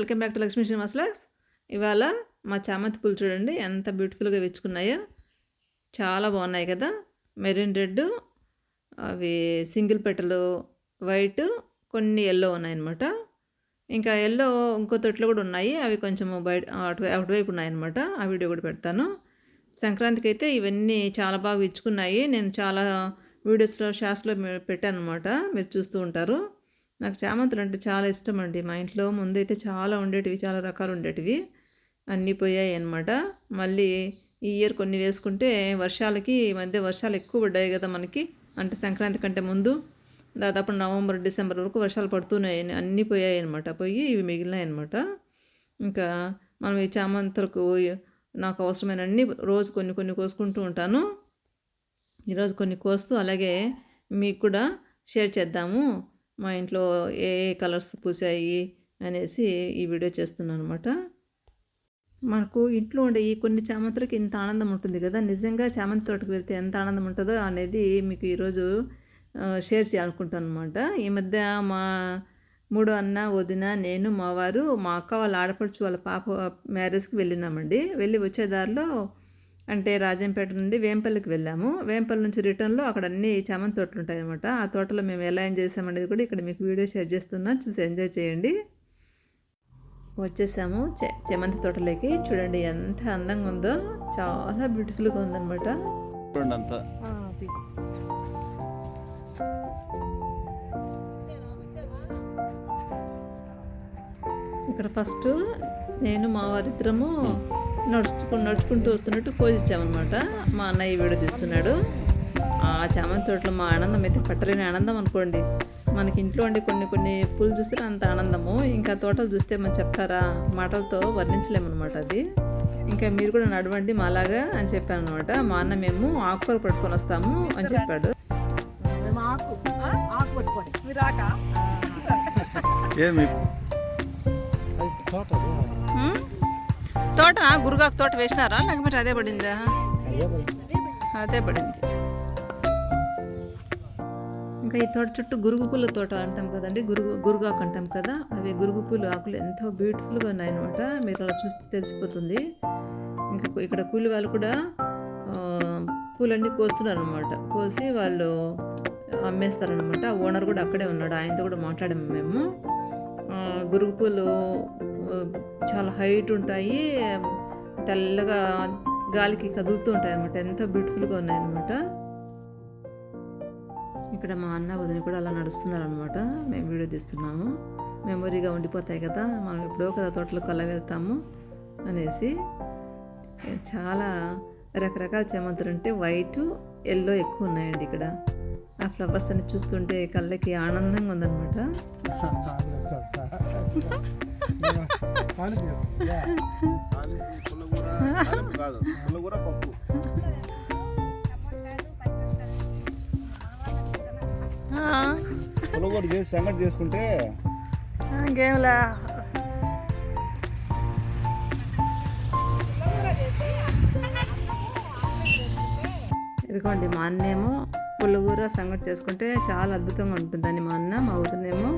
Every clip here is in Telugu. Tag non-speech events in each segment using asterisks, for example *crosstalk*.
వెల్కమ్ బ్యాక్ టు లక్ష్మీ శ్రీనివాస్లాక్స్ ఇవాళ మా చామంతి పూలు చూడండి ఎంత బ్యూటిఫుల్గా విచ్చుకున్నాయో. చాలా బాగున్నాయి కదా. మెరీన్ రెడ్ అవి సింగిల్ పెటలు వైట్ కొన్ని ఎల్లో ఉన్నాయన్నమాట. ఇంకా ఎల్లో ఇంకో తొట్లు కూడా ఉన్నాయి అవి కొంచెం బయట అటు అటువైపు ఉన్నాయన్నమాట. ఆ వీడియో కూడా పెడతాను. సంక్రాంతికి అయితే ఇవన్నీ చాలా బాగా ఇచ్చుకున్నాయి నేను చాలా వీడియోస్లో షార్ట్స్లో పెట్టాను అనమాట మీరు చూస్తూ ఉంటారు. నాకు చామంతులు అంటే చాలా ఇష్టం అండి మా ఇంట్లో ముందైతే చాలా ఉండేటివి చాలా రకాలు ఉండేటివి. అన్నీ పోయాయి అనమాట మళ్ళీ ఈ ఇయర్ కొన్ని వేసుకుంటే వర్షాలకి ఈ మధ్య వర్షాలు ఎక్కువ పడ్డాయి కదా మనకి. అంటే సంక్రాంతి కంటే ముందు దాదాపు నవంబర్ డిసెంబర్ వరకు వర్షాలు పడుతున్నాయి. అన్నీ పోయాయి అనమాట పోయి ఇవి మిగిలినాయి అనమాట ఇంకా మనం ఈ చామంతులకు నాకు అవసరమైన అన్ని రోజు కొన్ని కొన్ని కోసుకుంటూ ఉంటాను. ఈరోజు కొన్ని కోస్తూ అలాగే మీకు కూడా షేర్ చేద్దాము. మా ఇంట్లో ఏ ఏ కలర్స్ పూసాయి అనేసి ఈ వీడియో చేస్తున్నాను అనమాట మనకు ఇంట్లో ఉండే ఈ కొన్ని చామంతులకి ఇంత ఆనందం ఉంటుంది కదా? నిజంగా చామంతి తోటకు వెళ్తే ఎంత ఆనందం ఉంటుందో అనేది మీకు ఈరోజు షేర్ చేయాలనుకుంటాను అనమాట ఈ మధ్య మా మూడో అన్న వదిన నేను మా వారు మా అక్క వాళ్ళ ఆడపడుచు వాళ్ళ పాప మ్యారేజ్కి వెళ్ళినామండి. వెళ్ళి వచ్చే దారిలో అంటే రాజంపేట నుండి వేంపల్లికి వెళ్ళాము. వేంపల్లి నుంచి రిటర్న్లో అక్కడ అన్ని చామంతి తోటలు ఉంటాయి అనమాట ఆ తోటలో మేము ఎలా ఎంజాయ్ చేసామనేది కూడా ఇక్కడ మీకు వీడియో షేర్ చేస్తున్నా. చూసి ఎంజాయ్ చేయండి. వచ్చేసాము చెమంతి తోటలోకి. చూడండి ఎంత అందంగా ఉందో. చాలా బ్యూటిఫుల్గా ఉందన్నమాట. అంతా. ఇక్కడ ఫస్ట్ నేను మా వారిద్దరము నడుచుకుంటూ నడుచుకుంటూ వస్తున్నట్టు పోజ్ ఇచ్చామన్నమాట. మా అన్నయ్య వీడియో తీస్తున్నాడు. ఆ చామంతి తోటలో మా ఆనందం అయితే పట్టలేని ఆనందం అనుకోండి. మనకి ఇంట్లో ఉండి కొన్ని కొన్ని పూలు చూస్తే అంత ఆనందము. ఇంకా తోటలు చూస్తే మనం చెప్తారా? మాటలతో వర్ణించలేమన్నమాట అది. ఇంకా మీరు కూడా నడవండి మాలాగా అని చెప్పాను అనమాట మా అన్న మేము ఆకుకూర పట్టుకొని వస్తాము అని చెప్పాడు. ఏమి? తోట తోట గురుగాకు తోట వేసినారా? లేకపోతే అదే పడిందా? అదే పడింది. ఇంకా ఈ తోట చుట్టూ గురుగు పూల తోట అంటాం కదండి గురుగు గురుగాకు అంటాం కదా అవి గురుగు పూలు ఆకులు ఎంతో బ్యూటిఫుల్గా ఉన్నాయన్నమాట. మీరు అలా చూస్తే తెలిసిపోతుంది. ఇంకా ఇక్కడ కూలి వాళ్ళు కూడా పూలన్నీ కోస్తున్నారు అనమాట కోసి వాళ్ళు అమ్మేస్తారనమాట ఓనర్ కూడా అక్కడే ఉన్నాడు ఆయనతో కూడా మాట్లాడాము మేము. గురుగు పూలు చాలా హైట్ ఉంటాయి. తెల్లగా గాలికి కదులుతూ ఉంటాయి అనమాట ఎంతో బ్యూటిఫుల్గా ఉన్నాయన్నమాట. ఇక్కడ మా అన్న వదిన కూడా అలా నడుస్తున్నారు అనమాట మేము వీడియో తీస్తున్నాము. మెమొరీగా ఉండిపోతాయి కదా మనం ఎప్పుడో కదా తోటలో కళ్ళ వెళ్తాము అనేసి. చాలా రకరకాల చెమంతులు ఉంటే వైట్ ఎల్లో ఎక్కువ ఉన్నాయండి ఇక్కడ. ఆ ఫ్లవర్స్ అన్ని చూస్తుంటే కళ్ళకి ఆనందంగా ఉందన్నమాట. *laughs* పులగూర చేసి సంగతి చేసుకుంటే ఇంకేంలా ఇదిగోండి మా అన్నేమో పుల్లగూర సంగటి చేసుకుంటే చాలా అద్భుతంగా ఉంటుందని మా అన్న మా అవుతుందేమో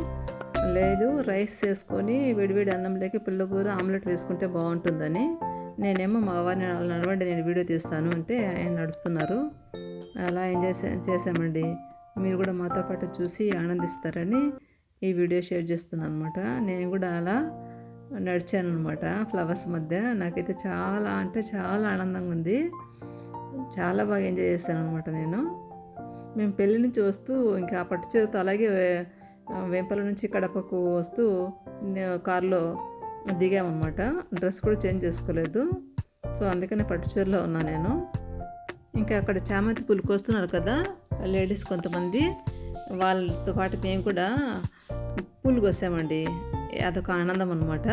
లేదు రైస్ చేసుకొని విడివిడి అన్నంలోకి పిల్లకూర ఆమ్లెట్ వేసుకుంటే బాగుంటుందని. నేనేమో మా వారిని నడవండి నేను వీడియో తీస్తాను అంటే ఆయన నడుస్తున్నారు అలా ఎంజాయ్ చేసామండి మీరు కూడా మాతో పాటు చూసి ఆనందిస్తారని ఈ వీడియో షేర్ చేస్తున్నాను అనమాట నేను కూడా అలా నడిచాను అనమాట ఫ్లవర్స్ మధ్య. నాకైతే చాలా అంటే చాలా ఆనందంగా ఉంది. చాలా బాగా ఎంజాయ్ చేశాను అనమాట నేను. మేము పెళ్ళి నుంచి వస్తూ ఇంకా పట్టు చేతితో అలాగే వేంపల నుంచి కడపకు వస్తూ కారులో దిగామన్నమాట. డ్రెస్ కూడా చేంజ్ చేసుకోలేదు. సో అందుకనే పట్టుచీరలో ఉన్నా నేను. ఇంకా అక్కడ చామంతి పూలు కోస్తున్నారు కదా లేడీస్ కొంతమంది. వాళ్ళతో పాటు మేము కూడా పూలు కోసామండి. అదొక ఆనందం అనమాట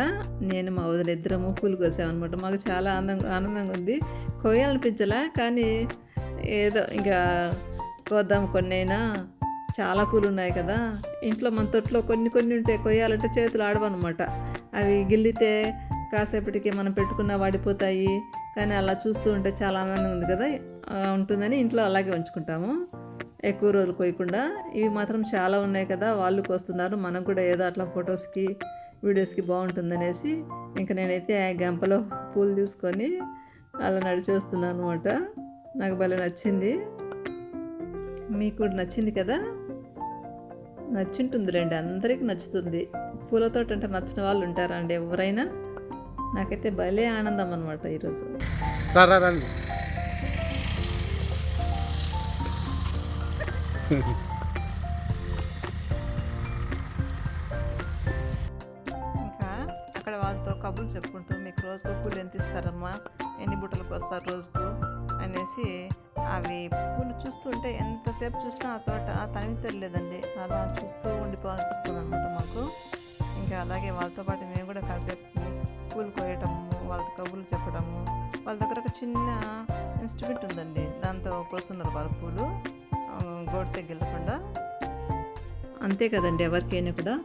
నేను మా వదిన ఇద్దరము పూలు కోసామన్నమాట. మాకు చాలా ఆనందంగా ఆనందంగా ఉంది. కోయాలనిపించలే కానీ ఏదో ఇంకా కోద్దాం కొన్ని అయినా చాలా పూలు ఉన్నాయి కదా. ఇంట్లో మన తొట్లో కొన్ని కొన్ని ఉంటాయి కొయ్యాలంటే చేతులు ఆడవన్నమాట. అవి గిల్లితే కాసేపటికి మనం పెట్టుకున్న వాడిపోతాయి. కానీ అలా చూస్తూ ఉంటే చాలా ఆనందంగా ఉంది కదా. ఉంటుందని ఇంట్లో అలాగే ఉంచుకుంటాము. ఎక్కువ రోజులు కోయకుండా ఇవి మాత్రం చాలా ఉన్నాయి కదా. వాళ్ళు కోస్తున్నారు. మనం కూడా ఏదో అట్లా ఫొటోస్కి వీడియోస్కి బాగుంటుందనేసి ఇంకా నేనైతే ఆ గంపలో పూలు తీసుకొని అలా నడిచి వస్తున్నాను అనమాట నాకు భలే నచ్చింది. మీకు కూడా నచ్చింది కదా? నచ్చింటుంది రండి అందరికీ నచ్చుతుంది. పూలతో అంటే నచ్చిన వాళ్ళు ఉంటారా అండి ఎవరైనా. నాకైతే భలే ఆనందం అనమాట ఈరోజు. ఇంకా అక్కడ వాళ్ళతో కబుర్లు చెప్పుకుంటూ మీకు రోజుకు పూలు ఎంత ఇస్తారమ్మా? ఎన్ని బుట్టలకు వస్తారు రోజుకు? అనేసి అవి పూలు చూస్తుంటే ఎంతసేపు చూసినా ఆ తోట ఆ తనివి తెలియలేదండి అలా చూస్తూ ఉండిపోవాలనిపిస్తుంది అనమాట మాకు. ఇంకా అలాగే వాళ్ళతో పాటు మేము కూడా కాసేపు పూలు కోయటము వాళ్ళతో కబుర్లు చెప్పడము వాళ్ళ దగ్గర ఒక చిన్న ఇన్స్ట్రుమెంట్ ఉందండి. దాంతో కోస్తున్నారు వాళ్ళ పూలు. ఆ, గోడు అంతే కదండి ఎవరికైనా కూడా.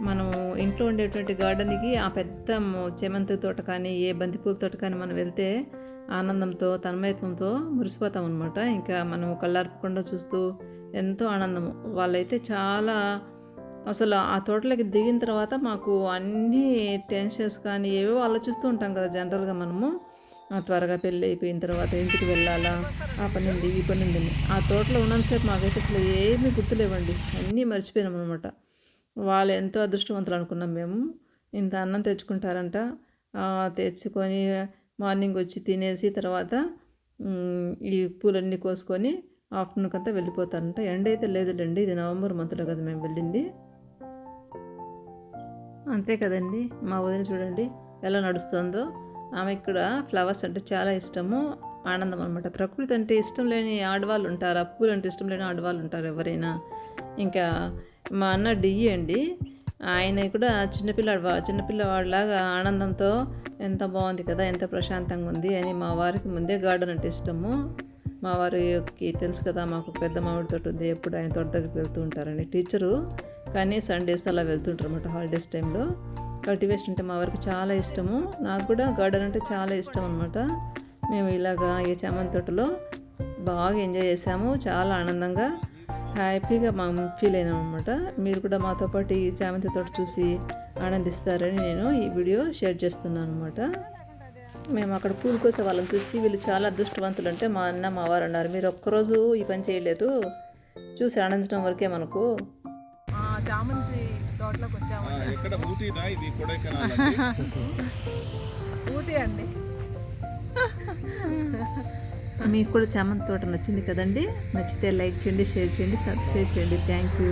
మనం ఇంట్లో ఉండేటువంటి గార్డెన్కి ఆ పెద్ద మ- చేమంతి తోట కానీ ఏ బంతిపూల తోట కానీ మనం వెళ్తే ఆనందంతో తన్మయత్వంతో మురిసిపోతాం అనమాట ఇంకా మనం కళ్ళార్పకుండా చూస్తూ ఎంతో ఆనందము. వాళ్ళైతే చాలా అసలు ఆ తోటలోకి దిగిన తర్వాత మాకు అన్ని టెన్షన్స్ కానీ ఏవో ఆలోచిస్తూ ఉంటాం కదా జనరల్గా మనము. త్వరగా పెళ్ళి అయిపోయిన తర్వాత ఇంటికి వెళ్ళాలా? ఆ పని ఉంది ఈ పని ఉంది ఆ తోటలో ఉన్నంతసేపు మాకైతే అసలు ఏమీ గుర్తులేవండి. అన్నీ మర్చిపోయినాం అనమాట వాళ్ళు ఎంతో అదృష్టవంతులు అనుకున్నాం మేము. ఇంత అన్నం తెచ్చుకుంటారంట. తెచ్చుకొని మార్నింగ్ వచ్చి తినేసి తర్వాత ఈ పూలన్నీ కోసుకొని ఆఫ్టర్నూన్ అంతా వెళ్ళిపోతారంట. ఎండ అయితే లేదులేండి ఇది నవంబర్ మంత్లో కదా మేము వెళ్ళింది. అంతే కదండి మా వదిన చూడండి ఎలా నడుస్తుందో. ఆమె ఇక్కడ ఫ్లవర్స్ అంటే చాలా ఇష్టము ఆనందం అనమాట ప్రకృతి అంటే ఇష్టం లేని ఆడవాళ్ళు ఉంటారు పూలు అంటే ఇష్టం లేని ఆడవాళ్ళు ఉంటారు ఎవరైనా. ఇంకా మా అన్న డియ్యి అండి ఆయన కూడా చిన్నపిల్లాడు చిన్నపిల్లవాడిలాగా ఆనందంతో ఎంత బాగుంది కదా ఎంత ప్రశాంతంగా ఉంది అని మా వారికి ముందే గార్డెన్ అంటే ఇష్టము. మా వారికి తెలుసు కదా మాకు పెద్ద మామిడి తోట ఉంది ఎప్పుడు ఆయన తోట దగ్గరికి వెళ్తూ ఉంటారని టీచరు. కానీ సండేస్ అలా వెళ్తుంటారు అనమాట హాలిడేస్ టైంలో. కల్టివేషన్ అంటే మా వారికి చాలా ఇష్టము. నాకు కూడా గార్డెన్ అంటే చాలా ఇష్టం అనమాట మేము ఇలాగా ఈ చామంతి తోటలో బాగా ఎంజాయ్ చేసాము చాలా ఆనందంగా. హ్యాపీగా మా ఫీల్ అయినాం అనమాట మీరు కూడా మాతో పాటు ఈ చామంతి తోట చూసి ఆనందిస్తారని నేను ఈ వీడియో షేర్ చేస్తున్నాను అనమాట మేము అక్కడ పూలు కోసే వాళ్ళని చూసి వీళ్ళు చాలా అదృష్టవంతులు అంటే మా అన్న మా వారు అన్నారు. మీరు ఒక్కరోజు ఈ పని చేయలేదు. చూసి ఆనందించడం వరకే మనకు. చామంతి తోటలోకి వచ్చాము ఇక్కడ ఇది కొడైకెనాల్. *laughs* ఊటీ అండి. *laughs* మీకు కూడా చామంతి తోట నచ్చింది కదండి? నచ్చితే లైక్ చేయండి షేర్ చేయండి సబ్స్క్రైబ్ చేయండి. Thank you